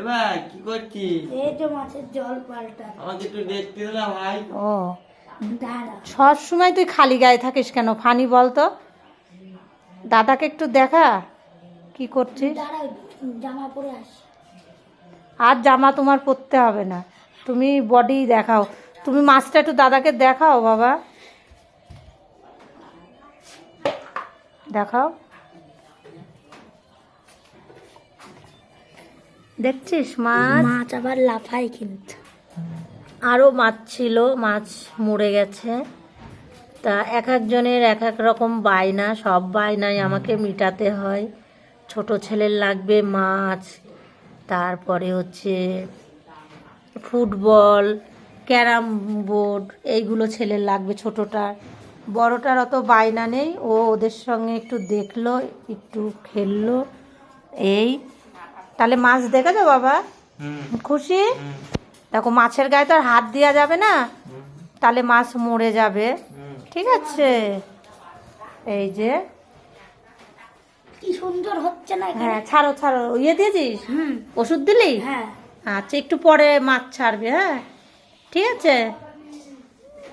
এবার কি করছিস? এই যে মাছের জল পাল্টা। আমাকে একটু দেখতে দিলা ভাই। ও। সব সময় তুই খালি গায়ে থাকিস কেন? ফানি বল তো। দাদাকে একটু দেখা। কি করছিস? দাঁড়া জামা পরে আসি। আর জামা তোমার পরতে হবে না। তুমি বডি দেখাও। তুমি মাছটা একটু দাদাকে দেখাও বাবা। দেখাও। দেখছিস? মাছ? মাছ আবার লাফায় কিন্তু। আরও মাছ ছিল মাছ মরে গেছে। তা এক একজনের এক এক রকম বায়না সব বায়নাই আমাকে মিটাতে হয়। ছোট ছেলের লাগবে মাছ তারপরে হচ্ছে ফুটবল ক্যারাম বোর্ড এইগুলো ছেলের লাগবে ছোটোটার। বড়টার অত বায়না নেই ও ওদের সঙ্গে একটু দেখল একটু খেললো এই তাহলে মাছ দেখেছ বাবা? খুশি? দেখো মাছের গায়ে তো আর হাত দেওয়া যাবে না। তাহলে মাছ মরে যাবে। ঠিক আছে। এই যে। কি সুন্দর হচ্ছে না হ্যাঁ ছাড়ো ছাড়ো। ইয়ে দিয়েছিস? হুম। ওষুধ দিলি? হ্যাঁ। আচ্ছা একটু পরে মাছ ছাড়বে হ্যাঁ? ঠিক আছে।